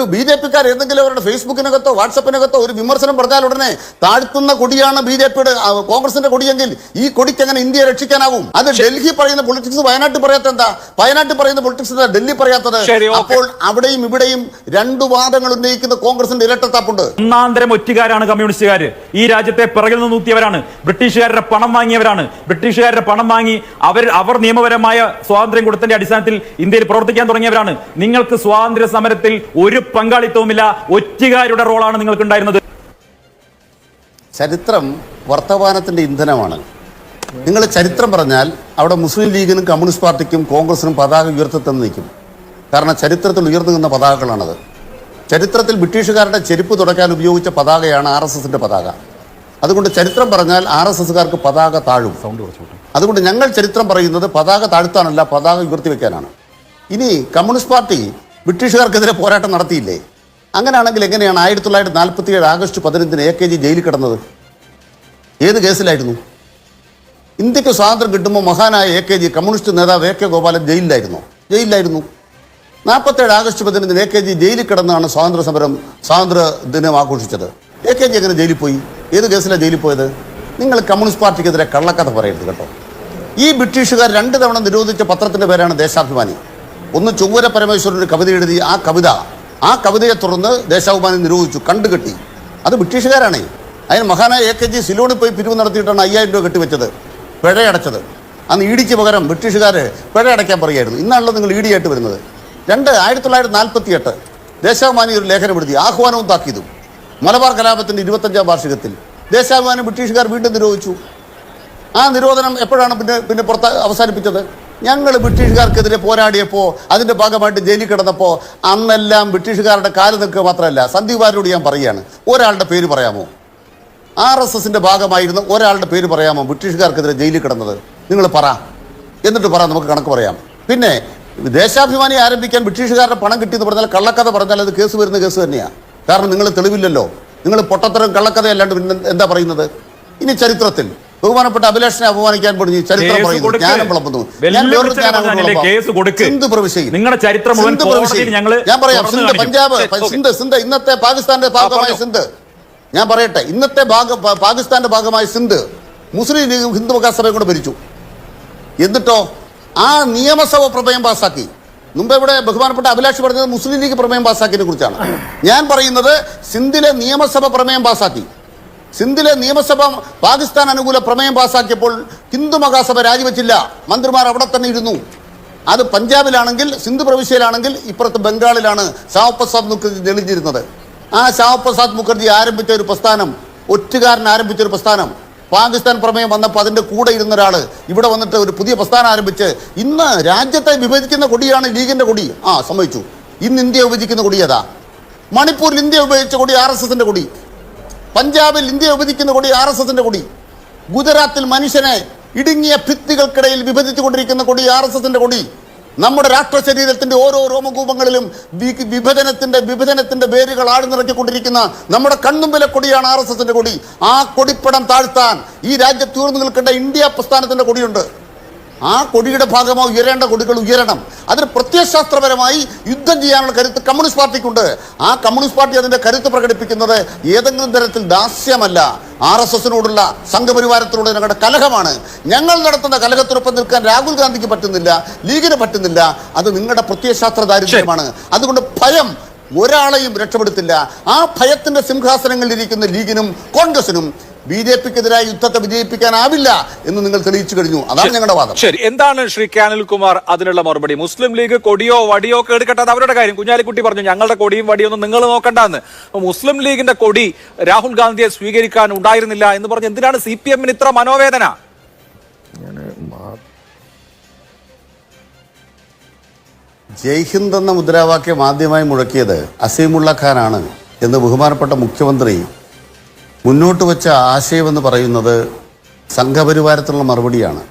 ഒരു B J പിക്കാർ ഏതെങ്കിലും അവരുടെ ഫേസ്ബുക്കിനകത്തോ വാട്സപ്പിനകത്തോ ഒരു വിമർശനം പറഞ്ഞാൽ ഉടനെ താഴ്ത്തുന്ന കൊടിയാണ് ബി ജെ പിയുടെ കോൺഗ്രസിന്റെ കൊടിയെങ്കിൽ ഈ കൊടിക്ക് എങ്ങനെ ഇന്ത്യയെ രക്ഷിക്കാനാവും അത് ഡൽഹി പറയുന്ന പൊളിറ്റിക്സ് വയനാട്ടിൽ പറയാത്ത എന്താ? വയനാട്ടിൽ പറയുന്ന പൊളിറ്റിക്സ് എന്താ ഡൽഹി പറയാത്തത്? അപ്പോൾ അവിടെയും ഇവിടെയും രണ്ടു വാദങ്ങൾ ഉന്നയിക്കുന്ന കോൺഗ്രസിന്റെ ഇരട്ടത്താപ്പുണ്ട്. ഒന്നാന്തരം ഒറ്റുകാരാണ് കമ്മ്യൂണിസ്റ്റുകാർ ഈ രാജ്യത്തെ പിറകിൽ നിന്ന് നൂത്തിയവരാണ്. ബ്രിട്ടീഷുകാരുടെ പണം വാങ്ങിയവരാണ്. ബ്രിട്ടീഷുകാരുടെ പണം വാങ്ങി അവർ അവർ നിയമപരമായ സ്വാതന്ത്ര്യം കൊടുത്തതിന്റെ അടിസ്ഥാനത്തിൽ ഇന്ത്യയിൽ പ്രവർത്തിക്കാൻ തുടങ്ങിയവരാണ്. നിങ്ങൾക്ക് സ്വാതന്ത്ര്യ സമരത്തിൽ ഒരു പങ്കാളിത്തവുമില്ല. ഒറ്റുകാരുടെ റോളാണ് നിങ്ങൾക്ക് ഉണ്ടായിരുന്നത് ചരിത്രം വർത്തമാനത്തിന്റെ ഇന്ധനമാണ്. നിങ്ങൾ ചരിത്രം പറഞ്ഞാൽ അവിടെ മുസ്ലിം ലീഗിനും കമ്മ്യൂണിസ്റ്റ് പാർട്ടിക്കും കോൺഗ്രസിനും പതാക ഉയർത്തിത്തന്ന് നിൽക്കും. കാരണം ചരിത്രത്തിൽ ഉയർന്നു നിന്ന പതാകകളാണത്. ചരിത്രത്തിൽ ബ്രിട്ടീഷുകാരുടെ ചെരുപ്പ് തുടക്കാൻ ഉപയോഗിച്ച പതാകയാണ് ആർ എസ് എസിന്റെ പതാക. അതുകൊണ്ട് ചരിത്രം പറഞ്ഞാൽ ആർ എസ് എസുകാർക്ക് പതാക താഴും. അതുകൊണ്ട് ഞങ്ങൾ ചരിത്രം പറയുന്നത് പതാക താഴ്ത്താനല്ല പതാക ഉയർത്തി വെക്കാനാണ്. ഇനി കമ്മ്യൂണിസ്റ്റ് പാർട്ടി ബ്രിട്ടീഷുകാർക്കെതിരെ പോരാട്ടം നടത്തിയില്ലേ? അങ്ങനെയാണെങ്കിൽ എങ്ങനെയാണ് ആയിരത്തി തൊള്ളായിരത്തി നാൽപ്പത്തി ഏഴ് ആഗസ്റ്റ് പതിനഞ്ചിന് എ കെ ജി ജയിലിൽ കിടന്നത്? ഏത് കേസിലായിരുന്നു? ഇന്ത്യയ്ക്ക് സ്വാതന്ത്ര്യം കിട്ടുമ്പോൾ മഹാനായ എ കെ ജി കമ്മ്യൂണിസ്റ്റ് നേതാവ് എ കെ ഗോപാലൻ ജയിലിലായിരുന്നു? ജയിലിലായിരുന്നു. നാൽപ്പത്തേഴ് ആഗസ്റ്റ് പതിനഞ്ചിന് എ കെ ജി ജയിലിൽ കിടന്നാണ് സ്വാതന്ത്ര്യ സമരം സ്വാതന്ത്ര്യ ദിനം ആഘോഷിച്ചത്. എ കെ ജി എങ്ങനെ ജയിലിൽ പോയി? ഏത് കേസിലാണ് ജയിലിൽ പോയത്? നിങ്ങൾ കമ്മ്യൂണിസ്റ്റ് പാർട്ടിക്കെതിരെ കള്ളക്കഥ പറയരുത് കേട്ടോ. ഈ ബ്രിട്ടീഷുകാർ രണ്ട് തവണ നിരോധിച്ച പത്രത്തിന്റെ പേരാണ് ദേശാഭിമാനി. ഒന്ന് ചൊവ്വര പരമേശ്വരൻ ഒരു കവിത എഴുതി ആ കവിത ആ കവിതയെ തുടർന്ന് ദേശാഭിമാനി നിരോധിച്ചു കണ്ടുകെട്ടി അത് ബ്രിട്ടീഷുകാരാണ്. അതിന് മഹാനായ എ കെ ജി സിലോണിൽ പോയി പിരിവ് നടത്തിയിട്ടാണ് അയ്യായിരം രൂപ കെട്ടിവെച്ചത് പിഴയടച്ചത്. അന്ന് ഇടിക്ക് പകരം ബ്രിട്ടീഷുകാർ പിഴയടയ്ക്കാൻ പറയുമായിരുന്നു ഇന്നാണല്ലോ നിങ്ങൾ ഇടിയായിട്ട് വരുന്നത്. രണ്ട് ആയിരത്തി തൊള്ളായിരത്തി നാൽപ്പത്തി എട്ട് ദേശാഭിമാനി ഒരു ലേഖനം എഴുതി ആഹ്വാനവും താക്കീതും. മലബാർ കലാപത്തിന്റെ ഇരുപത്തഞ്ചാം വാർഷികത്തിൽ ദേശാഭിമാനി ബ്രിട്ടീഷുകാർ വീണ്ടും നിരോധിച്ചു. ആ നിരോധനം എപ്പോഴാണ് പിന്നെ പിന്നെ പുറത്ത് അവസാനിപ്പിച്ചത്? ഞങ്ങൾ ബ്രിട്ടീഷുകാർക്കെതിരെ പോരാടിയപ്പോൾ അതിന്റെ ഭാഗമായിട്ട് ജയിലിൽ കിടന്നപ്പോൾ അന്നെല്ലാം ബ്രിട്ടീഷുകാരുടെ കാൽ നിൽക്കുക മാത്രമല്ല സന്ദീപാരോട് ഞാൻ പറയുകയാണ്. ഒരാളുടെ പേര് പറയാമോ? ആർ എസ് എസിന്റെ ഭാഗമായിരുന്ന ഒരാളുടെ പേര് പറയാമോ ബ്രിട്ടീഷുകാർക്കെതിരെ ജയിലിൽ കിടന്നത്? നിങ്ങൾ പറ. എന്നിട്ട് പറ നമുക്ക് കണക്ക് പറയാം. പിന്നെ ദേശാഭിമാനി ആരംഭിക്കാൻ ബ്രിട്ടീഷുകാരുടെ പണം കിട്ടിയെന്ന് പറഞ്ഞാൽ കള്ളക്കഥ പറഞ്ഞാൽ അത് കേസ് വരുന്ന കേസ് തന്നെയാണ് കാരണം നിങ്ങൾ തെളിവില്ലല്ലോ. നിങ്ങൾ പൊട്ടത്തരം കള്ളക്കഥയല്ലാണ്ട് പിന്നെ എന്താ പറയുന്നത്? ഇനി ചരിത്രത്തിൽ ബഹുമാനപ്പെട്ട അഭിലാഷിനെ അപമാനിക്കാൻ പറഞ്ഞു ചരിത്രം പറയുന്നു. വിളമ്പുന്നു നിങ്ങളുടെ ചരിത്രം ഞാൻ പറയാം സിന്ധ് പഞ്ചാബ്. സിന്ധ് സിന്ധ് ഇന്നത്തെ പാകിസ്ഥാന്റെ ഭാഗമായ. സിന്ധ്. ഞാൻ പറയട്ടെ ഇന്നത്തെ ഭാഗം പാകിസ്ഥാന്റെ ഭാഗമായ സിന്ധ് മുസ്ലിം ലീഗ് ഹിന്ദു മഹാസഭയും കൂടെ ഭരിച്ചു. എന്നിട്ടോ? ആ നിയമസഭ പ്രമേയം പാസാക്കി. മുമ്പ് ഇവിടെ ബഹുമാനപ്പെട്ട അഭിലാഷ് പറഞ്ഞത് മുസ്ലിം ലീഗ് പ്രമേയം പാസാക്കിയതിനെ കുറിച്ചാണ്. ഞാൻ പറയുന്നത് സിന്ധിലെ നിയമസഭ പ്രമേയം പാസാക്കി. സിന്ധിലെ നിയമസഭ പാകിസ്ഥാൻ അനുകൂല പ്രമേയം പാസാക്കിയപ്പോൾ ഹിന്ദു മഹാസഭ രാജിവെച്ചില്ല. മന്ത്രിമാർ അവിടെ തന്നെ ഇരുന്നു. അത് പഞ്ചാബിലാണെങ്കിൽ സിന്ധു പ്രവിശ്യയിലാണെങ്കിൽ ഇപ്പുറത്ത് ബംഗാളിലാണ് ശ്യാമപ്രസാദ് മുഖർജി തെളിഞ്ഞിരുന്നത്. ആ ശ്യാമപ്രസാദ് മുഖർജി ആരംഭിച്ച ഒരു പ്രസ്ഥാനം ഒറ്റുകാരൻ ആരംഭിച്ച ഒരു പ്രസ്ഥാനം. പാകിസ്ഥാൻ പ്രമേയം വന്നപ്പോൾ അതിന്റെ കൂടെ ഇരുന്ന ഒരാൾ ഇവിടെ വന്നിട്ട് ഒരു പുതിയ പ്രസ്ഥാനം ആരംഭിച്ച് ഇന്ന് രാജ്യത്തെ വിഭജിക്കുന്ന കൊടിയാണ് ലീഗിന്റെ കൊടി. ആ സംഭവിച്ചു ഇന്ന് ഇന്ത്യ വിഭജിക്കുന്ന കൊടി ഏതാ? മണിപ്പൂരിൽ ഇന്ത്യ ഉപയോഗിച്ച കൊടി ആർ എസ് എസിന്റെ കൊടി. പഞ്ചാബിൽ ഇന്ത്യയെ വിഭജിക്കുന്ന കൊടി ആർ എസ് എസിന്റെ കൊടി. ഗുജറാത്തിൽ മനുഷ്യനെ ഇടുങ്ങിയ ഭിത്തികൾക്കിടയിൽ വിഭജിച്ചുകൊണ്ടിരിക്കുന്ന കൊടി ആർ എസ് എസിന്റെ കൊടി. നമ്മുടെ രാഷ്ട്ര ശരീരത്തിന്റെ ഓരോ രോമകൂപങ്ങളിലും വിഭജനത്തിന്റെ വിഭജനത്തിന്റെ വേരുകൾ ആഴ്ന്നിറക്കിക്കൊണ്ടിരിക്കുന്ന നമ്മുടെ കണ്ണുമ്പിലെ കൊടിയാണ് ആർ എസ് എസിന്റെ കൊടി. ആ കൊടിപ്പടം താഴ്ത്താൻ ഈ രാജ്യത്ത് ഉയർന്നു നിൽക്കേണ്ട ഇന്ത്യ പ്രസ്ഥാനത്തിന്റെ കൊടിയുണ്ട്. ആ കൊടിയുടെ ഭാഗമായി ഉയരേണ്ട കൊടികൾ ഉയരണം. അതിന് പ്രത്യയശാസ്ത്രപരമായി യുദ്ധം ചെയ്യാനുള്ള കരുത്ത് കമ്മ്യൂണിസ്റ്റ് പാർട്ടിക്കുണ്ട്. ആ കമ്മ്യൂണിസ്റ്റ് പാർട്ടി അതിന്റെ കരുത്ത് പ്രകടിപ്പിക്കുന്നത് ഏതെങ്കിലും തരത്തിൽ ദാസ്യമല്ല. ആർ എസ് എസിനോടുള്ള സംഘപരിവാരത്തിനോട് ഞങ്ങളുടെ കലഹമാണ്. ഞങ്ങൾ നടത്തുന്ന കലഹത്തിനൊപ്പം നിൽക്കാൻ രാഹുൽ ഗാന്ധിക്ക് പറ്റുന്നില്ല ലീഗിന് പറ്റുന്നില്ല. അത് നിങ്ങളുടെ പ്രത്യയശാസ്ത്ര ദാരിദ്ര്യമാണ്. അതുകൊണ്ട് ഭയം ഒരാളെയും രക്ഷപ്പെടുത്തില്ല. ആ ഭയത്തിന്റെ സിംഹാസനങ്ങളിൽ ഇരിക്കുന്ന ലീഗിനും കോൺഗ്രസിനും ബി ജെ പിക്കെതിരായ യുദ്ധത്തെ വിജയിപ്പിക്കാനാവില്ല എന്ന് നിങ്ങൾ തെളിയിച്ചു കഴിഞ്ഞു. അതാണ് ഞങ്ങളുടെ വാദം. ശരി. എന്താണ് ശ്രീ കാനൽകുമാർ അനിൽകുമാർ അതിനുള്ള മറുപടി? മുസ്ലിം ലീഗ് കൊടിയോ വടിയോ അത് അവരുടെ കാര്യം. കുഞ്ഞാലിക്കുട്ടി പറഞ്ഞു ഞങ്ങളുടെ കൊടിയും വടിയൊന്നും നിങ്ങൾ നോക്കണ്ടെന്ന്. മുസ്ലിം ലീഗിന്റെ കൊടി രാഹുൽ ഗാന്ധിയെ സ്വീകരിക്കാൻ ഉണ്ടായിരുന്നില്ല എന്ന് പറഞ്ഞ് എന്തിനാണ് സി പി എമ്മിന് ഇത്ര മനോവേദന? ജയ്ഹിന്ദ് എന്ന മുദ്രാവാക്യം ആദ്യമായി മുഴക്കിയത് അസീമുള്ള ഖാനാണ് എന്ന് ബഹുമാനപ്പെട്ട മുഖ്യമന്ത്രി മുന്നോട്ട് വെച്ച ആശയമെന്ന് പറയുന്നത് സംഘപരിവാരത്തിനുള്ള മറുപടിയാണ്.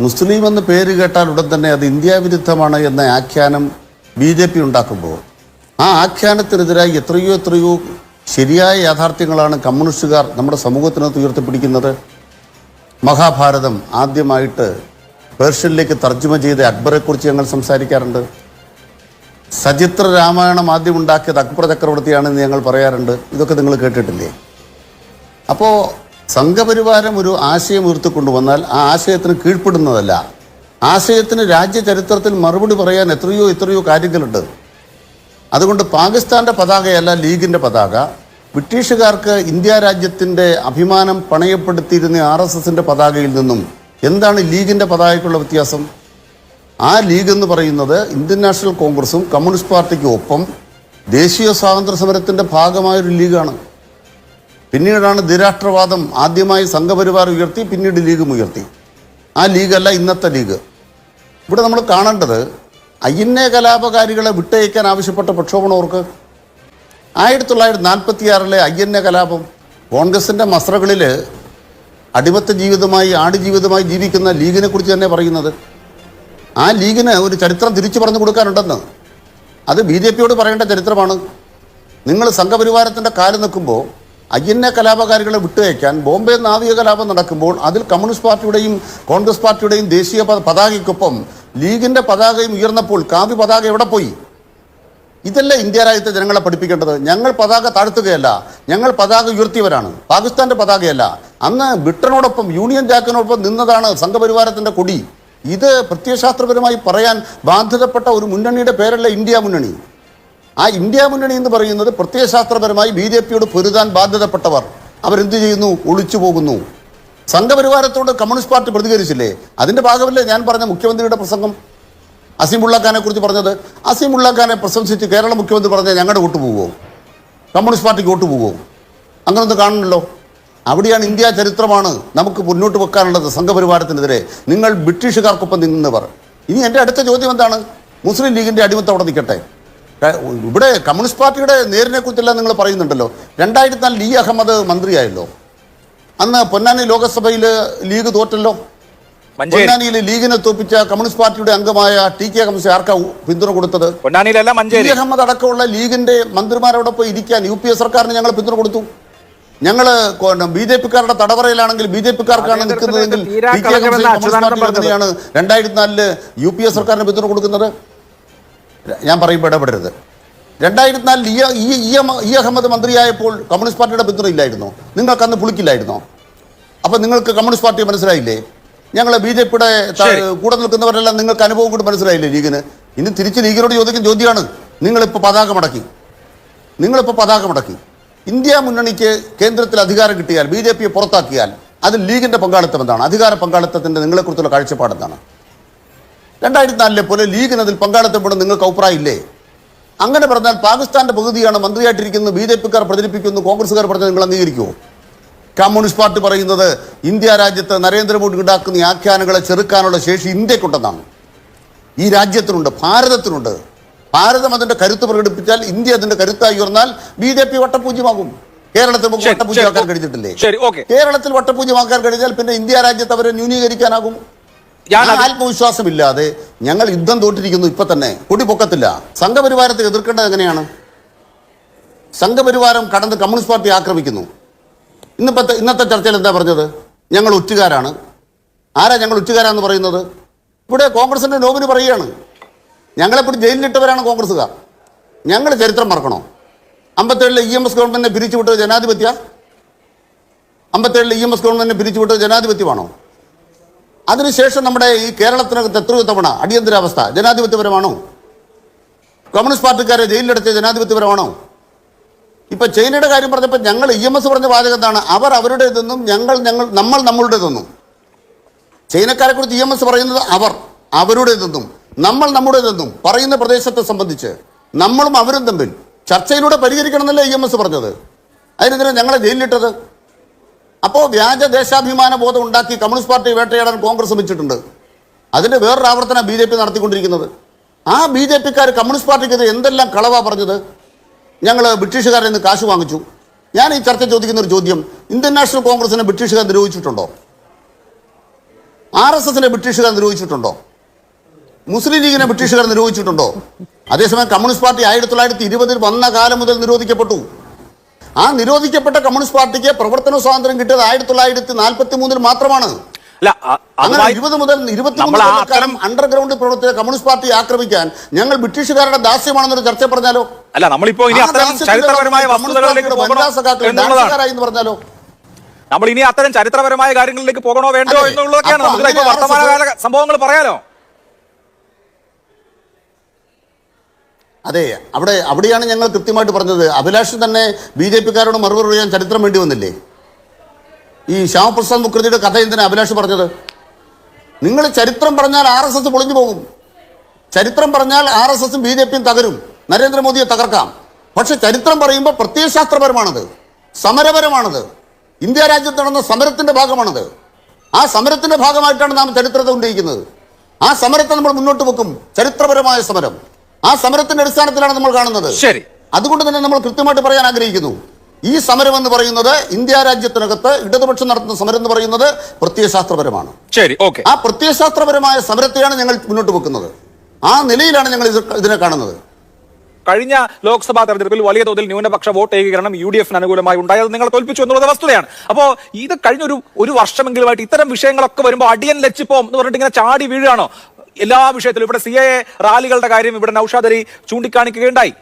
മുസ്ലിം എന്ന് പേര് കേട്ടാൽ ഉടൻ തന്നെ അത് ഇന്ത്യ വിരുദ്ധമാണ് എന്ന ആഖ്യാനം ബി ജെ പി ഉണ്ടാക്കുമ്പോൾ ആ ആഖ്യാനത്തിനെതിരായി എത്രയോ എത്രയോ ശരിയായ യാഥാർത്ഥ്യങ്ങളാണ് കമ്മ്യൂണിസ്റ്റുകാർ നമ്മുടെ സമൂഹത്തിനകത്ത് ഉയർത്തിപ്പിടിക്കുന്നത്. മഹാഭാരതം ആദ്യമായിട്ട് പേർഷ്യനിലേക്ക് തർജമ ചെയ്ത അക്ബറെക്കുറിച്ച് ഞങ്ങൾ സംസാരിക്കാറുണ്ട്. സചിത്ര രാമായണം ആദ്യം ഉണ്ടാക്കിയത് അക്ബർ ചക്രവർത്തിയാണെന്ന് ഞങ്ങൾ പറയാറുണ്ട്. ഇതൊക്കെ നിങ്ങൾ കേട്ടിട്ടില്ലേ? അപ്പോൾ സംഘപരിവാരം ഒരു ആശയം ഉയർത്തിക്കൊണ്ടുവന്നാൽ ആ ആശയത്തിന് കീഴ്പ്പെടുന്നതല്ല. ആശയത്തിന് രാജ്യ ചരിത്രത്തിൽ മറുപടി പറയാൻ എത്രയോ എത്രയോ കാര്യങ്ങളുണ്ട്. അതുകൊണ്ട് പാകിസ്ഥാന്റെ പതാകയല്ല ലീഗിന്റെ പതാക. ബ്രിട്ടീഷുകാർക്ക് ഇന്ത്യ രാജ്യത്തിന്റെ അഭിമാനം പണയപ്പെടുത്തിയിരുന്ന ആർ എസ് എസിന്റെ പതാകയിൽ നിന്നും എന്താണ് ലീഗിന്റെ പതാകയ്ക്കുള്ള വ്യത്യാസം? ആ ലീഗ് എന്ന് പറയുന്നത് ഇന്ത്യൻ നാഷണൽ കോൺഗ്രസും കമ്മ്യൂണിസ്റ്റ് പാർട്ടിക്കും ഒപ്പം ദേശീയ സ്വാതന്ത്ര്യ സമരത്തിന്റെ ഭാഗമായൊരു ലീഗാണ്. പിന്നീടാണ് ദ്വിരാഷ്ട്രവാദം ആദ്യമായി സംഘപരിവാർ ഉയർത്തി പിന്നീട് ലീഗും ഉയർത്തി. ആ ലീഗല്ല ഇന്നത്തെ ലീഗ്. ഇവിടെ നമ്മൾ കാണേണ്ടത് ഐ എൻ എ കലാപകാരികളെ വിട്ടയക്കാൻ ആവശ്യപ്പെട്ട പ്രക്ഷോഭണവർക്ക് ആയിരത്തി തൊള്ളായിരത്തി നാൽപ്പത്തിയാറിലെ ഐ എൻ എ കലാപം കോൺഗ്രസിന്റെ മസ്രകളിൽ അടിമത്ത ജീവിതമായി ആടുജീവിതമായി ജീവിക്കുന്ന ലീഗിനെ കുറിച്ച് തന്നെ പറയുന്നത്. ആ ലീഗിന് ഒരു ചരിത്രം തിരിച്ചു പറഞ്ഞു കൊടുക്കാനുണ്ടെന്ന്. അത് ബി ജെ പിയോട് പറയേണ്ട ചരിത്രമാണ്. നിങ്ങൾ സംഘപരിവാരത്തിന്റെ കാൽ നിൽക്കുമ്പോൾ അയ്യന്നെ കലാപകാരികളെ വിട്ടുവയ്ക്കാൻ ബോംബെ നാവിക കലാപം നടക്കുമ്പോൾ അതിൽ കമ്മ്യൂണിസ്റ്റ് പാർട്ടിയുടെയും കോൺഗ്രസ് പാർട്ടിയുടെയും ദേശീയ പതാകയ്ക്കൊപ്പം ലീഗിന്റെ പതാകയും ഉയർന്നപ്പോൾ കാവ്യ പതാക എവിടെ പോയി? ഇതല്ല ഇന്ത്യ രാജ്യത്തെ ജനങ്ങളെ പഠിപ്പിക്കേണ്ടത്. ഞങ്ങൾ പതാക താഴ്ത്തുകയല്ല. ഞങ്ങൾ പതാക ഉയർത്തിയവരാണ്. പാകിസ്ഥാന്റെ പതാകയല്ല. അന്ന് ബ്രിട്ടനോടൊപ്പം യൂണിയൻ ജാക്കിനോടൊപ്പം നിന്നതാണ് സംഘപരിവാരത്തിന്റെ കൊടി. ഇത് പ്രത്യയശാസ്ത്രപരമായി പറയാൻ ബാധ്യതപ്പെട്ട ഒരു മുന്നണിയുടെ പേരല്ല ഇന്ത്യ മുന്നണി. ആ ഇന്ത്യ മുന്നണി എന്ന് പറയുന്നത് പ്രത്യയശാസ്ത്രപരമായി ബി ജെ പിയോട് പൊരുതാൻ ബാധ്യതപ്പെട്ടവർ. അവരെന്ത് ചെയ്യുന്നു? ഒളിച്ചു പോകുന്നു. സംഘപരിവാരത്തോട് കമ്മ്യൂണിസ്റ്റ് പാർട്ടി പ്രതികരിച്ചില്ലേ? അതിന്റെ ഭാഗമല്ലേ ഞാൻ പറഞ്ഞ മുഖ്യമന്ത്രിയുടെ പ്രസംഗം? അസീമുള്ളഖാനെ കുറിച്ച് പറഞ്ഞത്? അസീമുള്ളഖാനെ പ്രശംസിച്ച് കേരള മുഖ്യമന്ത്രി പറഞ്ഞാൽ ഞങ്ങളുടെ വോട്ട് പോകുമോ കമ്മ്യൂണിസ്റ്റ് പാർട്ടിക്ക് വോട്ട് പോവുമോ അങ്ങനൊന്നും കാണണമല്ലോ അവിടെയാണ് ഇന്ത്യ ചരിത്രമാണ് നമുക്ക് മുന്നോട്ട് വെക്കാനുള്ളത് സംഘപരിവാരത്തിനെതിരെ. നിങ്ങൾ ബ്രിട്ടീഷുകാർക്കൊപ്പം നിന്നവർ. ഇനി എന്റെ അടുത്ത ചോദ്യം എന്താണ്? മുസ്ലിം ലീഗിന്റെ അടിമത്തം അവിടെ നിൽക്കട്ടെ. ഇവിടെ കമ്മ്യൂണിസ്റ്റ് പാർട്ടിയുടെ നേരിനെ കുറിച്ചെല്ലാം നിങ്ങൾ പറയുന്നുണ്ടല്ലോ. രണ്ടായിരത്തി നാലിൽ ലീ അഹമ്മദ് മന്ത്രിയായല്ലോ. അന്ന് പൊന്നാനി ലോകസഭയിൽ ലീഗ് തോറ്റല്ലോ. പൊന്നാനിയിൽ ലീഗിനെ തോപ്പിച്ച കമ്മ്യൂണിസ്റ്റ് പാർട്ടിയുടെ അംഗമായ ടി കെ ഹംസ ആർക്കാ പിന്തുണ കൊടുത്തത്? പൊന്നാനിയിലല്ല മഞ്ചേരി. അഹമ്മദ് അടക്കമുള്ള ലീഗിന്റെ മന്ത്രിമാരോടൊപ്പം ഇരിക്കാൻ യു പി എ സർക്കാരിന് ഞങ്ങൾ പിന്തുണ കൊടുത്തു. ഞങ്ങൾ ബി ജെ പിക്കാരുടെ തടവറയിലാണെങ്കിൽ ബി ജെ പിക്കാർക്കാണ് നിൽക്കുന്നതെങ്കിൽ ടി കെ കമ്മ്യൂണിസ്റ്റ് എങ്ങനെയാണ് രണ്ടായിരത്തി നാലിൽ യു പി എ സർക്കാരിന് പിന്തുണ കൊടുക്കുന്നത്? ഞാൻ പറയുമ്പോൾ ഇടപെടരുത്. രണ്ടായിരത്തി നാലിൽ ഇ ഇ അഹമ്മദ് മന്ത്രിയായപ്പോൾ കമ്മ്യൂണിസ്റ്റ് പാർട്ടിയുടെ പിന്തുണ ഇല്ലായിരുന്നോ? നിങ്ങൾക്ക് അന്ന് പുളിക്കില്ലായിരുന്നോ? അപ്പം നിങ്ങൾക്ക് കമ്മ്യൂണിസ്റ്റ് പാർട്ടി മനസ്സിലായില്ലേ? ഞങ്ങൾ ബി ജെ പിയുടെ കൂടെ നിൽക്കുന്നവരെല്ലാം നിങ്ങൾക്ക് അനുഭവം കൂടി മനസ്സിലായില്ലേ ലീഗിന്? ഇനി തിരിച്ച് ലീഗിനോട് ചോദിക്കുന്ന ചോദ്യമാണ്. നിങ്ങളിപ്പോൾ പതാക മടക്കി. നിങ്ങളിപ്പോൾ പതാക മടക്കി. ഇന്ത്യ മുന്നണിക്ക് കേന്ദ്രത്തിൽ അധികാരം കിട്ടിയാൽ ബി ജെ പിയെ പുറത്താക്കിയാൽ അത് ലീഗിന്റെ പങ്കാളിത്തം എന്താണ് അധികാര പങ്കാളിത്തത്തിന്റെ നിങ്ങളെക്കുറിച്ചുള്ള കാഴ്ചപ്പാട് എന്താണ്? രണ്ടായിരത്തി നാലിലെ പോലെ ലീഗിന് അതിൽ പങ്കാളിത്തപ്പെടുന്ന നിങ്ങൾക്ക് അഭിപ്രായം ഇല്ലേ അങ്ങനെ പറഞ്ഞാൽ പാകിസ്ഥാന്റെ പകുതിയാണ് മന്ത്രിയായിട്ടിരിക്കുന്നത് ബി ജെ പിക്കാർ പ്രചരിപ്പിക്കുന്നു കോൺഗ്രസ്സുകാർ പറഞ്ഞാൽ നിങ്ങൾ അംഗീകരിക്കുമോ കമ്മ്യൂണിസ്റ്റ് പാർട്ടി പറയുന്നത് ഇന്ത്യ രാജ്യത്ത് നരേന്ദ്രമോദി ഉണ്ടാക്കുന്ന ആഖ്യാനങ്ങളെ ചെറുക്കാനുള്ള ശേഷി ഇന്ത്യക്കുണ്ടെന്നാണ്. ഈ രാജ്യത്തിനുണ്ട് ഭാരതത്തിനുണ്ട്. ഭാരതം അതിന്റെ കരുത്ത് പ്രകടിപ്പിച്ചാൽ ഇന്ത്യ അതിന്റെ കരുത്തായി ഉയർന്നാൽ ബി ജെ പി വട്ടപൂജ്യമാകും. കേരളത്തിൽ വട്ടപൂജ്യമാക്കാൻ. കഴിഞ്ഞിട്ടില്ലേ. കേരളത്തിൽ വട്ടപൂജ്യമാക്കാൻ കഴിഞ്ഞാൽ പിന്നെ ഇന്ത്യ രാജ്യത്ത് അവരെ ന്യൂനീകരിക്കാനാകും. ആത്മവിശ്വാസമില്ലാതെ ഞങ്ങൾ യുദ്ധം തോറ്റിരിക്കുന്നു ഇപ്പൊ തന്നെ. കൊടി പൊക്കത്തില്ല സംഘപരിവാരത്തെ എതിർക്കേണ്ടത് എങ്ങനെയാണ്? സംഘപരിവാരം കടന്ന് കമ്മ്യൂണിസ്റ്റ് പാർട്ടി ആക്രമിക്കുന്നു. ഇന്നിപ്പത്തെ ഇന്നത്തെ ചർച്ചയിൽ എന്താ പറഞ്ഞത്? ഞങ്ങൾ ഒറ്റുകാരാണ്. ആരാ ഞങ്ങൾ ഒറ്റുകാരാന്ന് പറയുന്നത്? ഇവിടെ കോൺഗ്രസിന്റെ നോബിന് പറയുകയാണ്. ഞങ്ങളെപ്പോഴും ജയിലിലിട്ടവരാണ് കോൺഗ്രസ്സുകാർ. ഞങ്ങൾ ചരിത്രം മറക്കണോ? അമ്പത്തേഴിലെ ഇ എം എസ് ഗവൺമെന്റിനെ പിരിച്ചുവിട്ടത് ജനാധിപത്യ? അമ്പത്തേഴിലെ ഇ എം എസ് ഗവൺമെന്റിനെ പിരിച്ചുവിട്ടത് ജനാധിപത്യമാണോ? അതിനുശേഷം നമ്മുടെ ഈ കേരളത്തിനകത്ത് എത്രയോ തവണ അടിയന്തരാവസ്ഥ ജനാധിപത്യപരമാണോ? കമ്മ്യൂണിസ്റ്റ് പാർട്ടിക്കാരെ ജയിലിലെടുത്ത ജനാധിപത്യപരമാണോ? ഇപ്പൊ ചൈനയുടെ കാര്യം പറഞ്ഞപ്പോൾ ഞങ്ങൾ ഇ എം എസ് പറഞ്ഞ വാചകം എന്താണ്? അവർ അവരുടേതെന്നും ഞങ്ങൾ ഞങ്ങൾ നമ്മൾ നമ്മളുടേതെന്നും. ചൈനക്കാരെ കുറിച്ച് ഇ എം എസ് പറയുന്നത് അവർ അവരുടേതെന്നും. നമ്മൾ നമ്മുടേതെന്നും പറയുന്ന പ്രദേശത്തെ സംബന്ധിച്ച് നമ്മളും അവരും തമ്മിൽ ചർച്ചയിലൂടെ പരിഹരിക്കണം എന്നല്ലേ ഇ എം എസ് പറഞ്ഞത്? അതിനെതിരെ ഞങ്ങളെ ജയിലിലിട്ടത്? അപ്പോൾ വ്യാജ ദേശാഭിമാന ബോധം ഉണ്ടാക്കി കമ്മ്യൂണിസ്റ്റ് പാർട്ടി വേട്ടയാടാൻ കോൺഗ്രസ് ശ്രമിച്ചിട്ടുണ്ട്. അതിന്റെ വേറൊരു ആവർത്തന ബി ജെ പി നടത്തിക്കൊണ്ടിരിക്കുന്നത്. ആ ബി ജെ പിക്കാർ കമ്മ്യൂണിസ്റ്റ് പാർട്ടിക്കെതിരെ എന്തെല്ലാം കളവാ പറഞ്ഞത്? ഞങ്ങൾ ബ്രിട്ടീഷുകാരിൽ നിന്ന് കാശ് വാങ്ങിച്ചു. ഞാൻ ഈ ചർച്ച ചോദിക്കുന്ന ഒരു ചോദ്യം ഇന്ത്യൻ നാഷണൽ കോൺഗ്രസിനെ ബ്രിട്ടീഷുകാർ നിരോധിച്ചിട്ടുണ്ടോ ആർ എസ് എസിനെ ബ്രിട്ടീഷുകാർ നിരോധിച്ചിട്ടുണ്ടോ മുസ്ലിം ലീഗിനെ ബ്രിട്ടീഷുകാർ നിരോധിച്ചിട്ടുണ്ടോ? അതേസമയം കമ്മ്യൂണിസ്റ്റ് പാർട്ടി ആയിരത്തി തൊള്ളായിരത്തി ഇരുപതിൽ വന്ന കാലം മുതൽ നിരോധിക്കപ്പെട്ടു. ആ നിരോധിക്കപ്പെട്ട കമ്മ്യൂണിസ്റ്റ് പാർട്ടിക്ക് പ്രവർത്തന സ്വാതന്ത്ര്യം കിട്ടിയത് ആയിരത്തി തൊള്ളായിരത്തി നാൽപ്പത്തി മൂന്നിൽ മാത്രമാണ്. അല്ല അ- അങ്ങനെ അതുമായി ഇരുപത് മുതൽ ഇരുപത്തി നമ്മൾ ആ കാലം അണ്ടർഗ്രൗണ്ടിൽ പ്രവർത്തിച്ച കമ്മ്യൂണിസ്റ്റ് പാർട്ടി ആക്രമിക്കാൻ ഞങ്ങൾ ബ്രിട്ടീഷുകാരുടെ ദാസ്യമാണെന്നൊരു ചർച്ച പറഞ്ഞാലോ? അല്ല നമ്മളിപ്പോ ഇനി അത്തരം ചരിത്രപരമായ വസ്തുതകളിലേക്ക് പറഞ്ഞാലോ? നമ്മൾ ഇനി അത്തരം ചരിത്രപരമായ കാര്യങ്ങളിലേക്ക് പോകണോ വേണ്ടോ. എന്നുള്ളതൊക്കെയാണ് നമുക്ക് വർത്തമാനകാല സംഭവങ്ങൾ പറയാലോ? അതെ അവിടെ അവിടെയാണ് ഞങ്ങൾ കൃത്യമായിട്ട് പറഞ്ഞത്. അഭിലാഷ് തന്നെ ബി ജെ പിക്കാരോട് മറുപടി പറയാൻ ചരിത്രം വേണ്ടി വന്നില്ലേ? ഈ ശ്യാമപ്രസാദ് മുഖർജിയുടെ കഥ എന്തിനാ അഭിലാഷ് പറഞ്ഞത്? നിങ്ങൾ ചരിത്രം പറഞ്ഞാൽ ആർ എസ് എസ് പൊളിഞ്ഞു പോകും. ചരിത്രം പറഞ്ഞാൽ ആർ എസ് എസും ബി ജെ പിയും തകരും. നരേന്ദ്രമോദിയെ തകർക്കാം. പക്ഷെ ചരിത്രം പറയുമ്പോൾ പ്രത്യയശാസ്ത്രപരമാണത്. സമരപരമാണത്. ഇന്ത്യ രാജ്യത്ത് നടന്ന സമരത്തിന്റെ ഭാഗമാണത്. ആ സമരത്തിന്റെ ഭാഗമായിട്ടാണ് നാം ചരിത്രത്തെ ഉന്നയിക്കുന്നത്. ആ സമരത്തെ നമ്മൾ മുന്നോട്ട് വെക്കും. ചരിത്രപരമായ സമരം. ആ സമരത്തിന്റെ അടിസ്ഥാനത്തിലാണ് നമ്മൾ കാണുന്നത്. ശരി. അതുകൊണ്ട് തന്നെ നമ്മൾ കൃത്യമായിട്ട് പറയാൻ ആഗ്രഹിക്കുന്നു. ഈ സമരം എന്ന് പറയുന്നത് ഇന്ത്യ രാജ്യത്തിനകത്ത് ഇടതുപക്ഷം നടത്തുന്ന സമരം എന്ന് പറയുന്നത് പ്രത്യയശാസ്ത്രപരമാണ്. ശരി ഓക്കെ. ആ പ്രത്യയശാസ്ത്രപരമായ സമരത്തെയാണ് ഞങ്ങൾ മുന്നോട്ട് വെക്കുന്നത്. ആ നിലയിലാണ് ഞങ്ങൾ ഇതിനെ കാണുന്നത്. കഴിഞ്ഞ ലോക്സഭാ തെരഞ്ഞെടുപ്പിൽ വലിയ തോതിൽ ന്യൂനപക്ഷ വോട്ട് ഏകീകരണം യു ഡി എഫിന് അനുകൂലമായി ഉണ്ടായത് നിങ്ങൾ തോൽപ്പിച്ചു എന്നുള്ളത് വസ്തുതയാണ്. അപ്പോ ഇത് കഴിഞ്ഞ ഒരു ഒരു വർഷമെങ്കിലുമായിട്ട് ഇത്തരം വിഷയങ്ങളൊക്കെ വരുമ്പോൾ അടിയൻ ലച്ചിപ്പോം എന്ന് പറഞ്ഞിട്ട് ഇങ്ങനെ ചാടി വീഴുകയാണോ? എല്ലാ വിഷയത്തിലും ഇവിടെ സി എ റാലികളുടെ കാര്യം ഇവിടെ നൌഷാദ് അലി ചൂണ്ടിക്കാണിക്കുകയുണ്ടായി.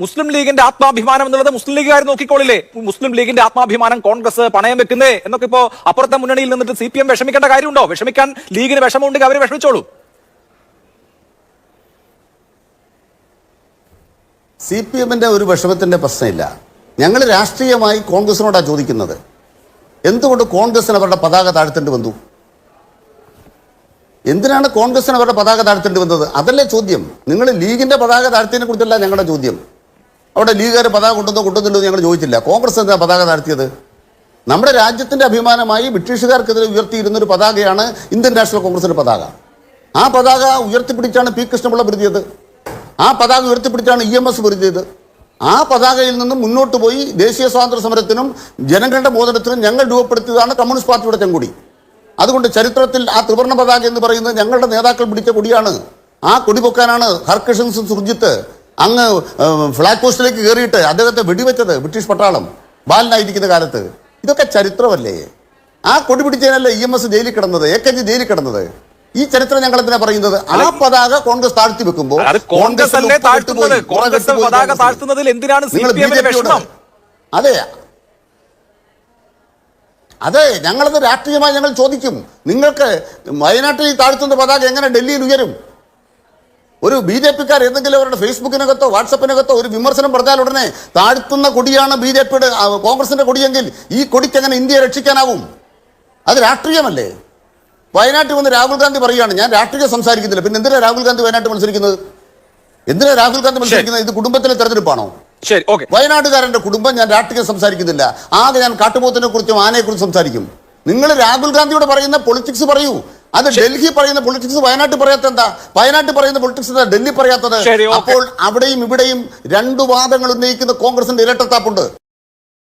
മുസ്ലിം ലീഗിന്റെ ആത്മാഭിമാനം എന്നുള്ളത് മുസ്ലിം ലീഗുകാർ നോക്കിക്കോളില്ലേ? മുസ്ലിം ലീഗിന്റെ ആത്മാഭിമാനം കോൺഗ്രസ് പണയം വെക്കുന്നേ? എന്നൊക്കെ ഇപ്പോ അപ്പുറത്തെ മുന്നണിയിൽ നിന്നിട്ട് സി പി എം വിഷമിക്കേണ്ട കാര്യമുണ്ടോ? വിഷമിക്കാൻ ലീഗിന് വിഷമമുണ്ടെങ്കിൽ അവർ വിഷമിച്ചോളൂ. സി പി എമ്മിന്റെ ഒരു വിഷമത്തിന്റെ പ്രശ്നമില്ല. ഞങ്ങൾ രാഷ്ട്രീയമായി കോൺഗ്രസിനോടാണ് ചോദിക്കുന്നത്. എന്തുകൊണ്ട് കോൺഗ്രസിന് അവരുടെ പതാക താഴ്ത്തേണ്ടി വന്നു? എന്തിനാണ് കോൺഗ്രസിന് അവരുടെ പതാക താഴ്ത്തേണ്ടി വന്നത്? അതല്ലേ ചോദ്യം. നിങ്ങൾ ലീഗിന്റെ പതാക താഴ്ത്തിയതിനെ കുറിച്ചല്ല ഞങ്ങളുടെ ചോദ്യം. അവിടെ ലീഗുകാർ പതാക കൊണ്ടുവന്നോ കൊണ്ടുവന്നില്ലോ ഞങ്ങൾ ചോദിച്ചില്ല. കോൺഗ്രസ് എന്താ പതാക താഴ്ത്തിയത്? നമ്മുടെ രാജ്യത്തിന്റെ അഭിമാനമായി ബ്രിട്ടീഷുകാർക്കെതിരെ ഉയർത്തിയിരുന്ന ഒരു പതാകയാണ് ഇന്ത്യൻ നാഷണൽ കോൺഗ്രസിന്റെ പതാക. ആ പതാക ഉയർത്തിപ്പിടിച്ചാണ് പി കൃഷ്ണപിള്ള പൊരുതിയത് ആ പതാക ഉയർത്തിപ്പിടിച്ചാണ് ഇ എം എസ് പൊരുതിയത് ആ പതാകയിൽ നിന്നും മുന്നോട്ട് പോയി ദേശീയ സ്വാതന്ത്ര്യ സമരത്തിനും ജനങ്ങളുടെ മോചനത്തിനും ഞങ്ങൾ രൂപപ്പെടുത്തിയതാണ് കമ്മ്യൂണിസ്റ്റ് പാർട്ടിയുടെ ചെങ്കൊടി. അതുകൊണ്ട് ചരിത്രത്തിൽ ആ ത്രിവർണ പതാക എന്ന് പറയുന്നത് ഞങ്ങളുടെ നേതാക്കൾ പിടിച്ച കൊടിയാണ്. ആ കൊടി പൊക്കാനാണ് ഹർകൃഷ്ണൻ സിംഗ് സുർജിത്ത് അങ്ങ് ഫ്ലാഗ് പോസ്റ്റിലേക്ക് കയറിയിട്ട് അദ്ദേഹത്തെ വെടിവെച്ചത് ബ്രിട്ടീഷ് പട്ടാളം ബാലനായിരിക്കുന്ന കാലത്ത്. ഇതൊക്കെ ചരിത്രമല്ലേ? ആ കൊടി പിടിച്ചതിനല്ലേ ഇ എം എസ് ജയിലിൽ കിടന്നത് എ കെ ജി ജയിലിൽ കിടന്നത്? ഈ ചരിത്രം ഞങ്ങൾ എന്തിനാ പറയുന്നത്? ആ പതാക കോൺഗ്രസ് താഴ്ത്തി വെക്കുമ്പോൾ കോൺഗ്രസ് അല്ലേ താഴ്ത്തുന്നത്? കോൺഗ്രസ് പതാക താഴ്ത്തുന്നതിൽ എന്തിനാണ് നിങ്ങൾ അതെ അതെ ഞങ്ങളത് രാഷ്ട്രീയമായി ഞങ്ങൾ ചോദിക്കും. നിങ്ങൾക്ക് വയനാട്ടിൽ താഴ്ത്തുന്ന പതാക എങ്ങനെ ഡൽഹിയിൽ ഉയരും? ഒരു ബി ജെ പിക്കാർ എന്തെങ്കിലും അവരുടെ ഫേസ്ബുക്കിനകത്തോ വാട്സപ്പിനകത്തോ ഒരു വിമർശനം പറഞ്ഞാൽ ഉടനെ താഴ്ത്തുന്ന കൊടിയാണ് ബി ജെ പിയുടെ കോൺഗ്രസിന്റെ കൊടിയെങ്കിൽ ഈ കൊടിക്ക് എങ്ങനെ ഇന്ത്യയെ രക്ഷിക്കാനാവും? അത് രാഷ്ട്രീയമല്ലേ? വയനാട്ടിൽ വന്ന് രാഹുൽ ഗാന്ധി പറയുകയാണ് ഞാൻ രാഷ്ട്രീയം സംസാരിക്കുന്നില്ല. പിന്നെ എന്തിനാണ് രാഹുൽ ഗാന്ധി വയനാട്ടിൽ മത്സരിക്കുന്നത്? എന്തിനാണ് രാഹുൽ ഗാന്ധി മത്സരിക്കുന്നത്? ഇത് കുടുംബത്തിലെ തെരഞ്ഞെടുപ്പാണോ? ശരി ഓക്കെ വയനാട്ടുകാരന്റെ കുടുംബം ഞാൻ രാഷ്ട്രീയം സംസാരിക്കുന്നില്ല. ആകെ ഞാൻ കാട്ടുപോത്തിനെ കുറിച്ചും ആനയെ കുറിച്ചും സംസാരിക്കും. നിങ്ങൾ രാഹുൽ ഗാന്ധിയോട് പറയുന്ന പൊളിറ്റിക്സ് പറയൂ. അത് ഡൽഹി പറയുന്ന പൊളിറ്റിക്സ് വയനാട്ടിൽ പറയാത്ത എന്താ വയനാട്ടിൽ പറയുന്ന പൊളിറ്റിക്സ് എന്താ? ഡൽഹി പറയാത്തത്? അപ്പോൾ അവിടെയും ഇവിടെയും രണ്ടു വാദങ്ങൾ ഉന്നയിക്കുന്ന കോൺഗ്രസിന്റെ ഇരട്ടത്താപ്പുണ്ട്.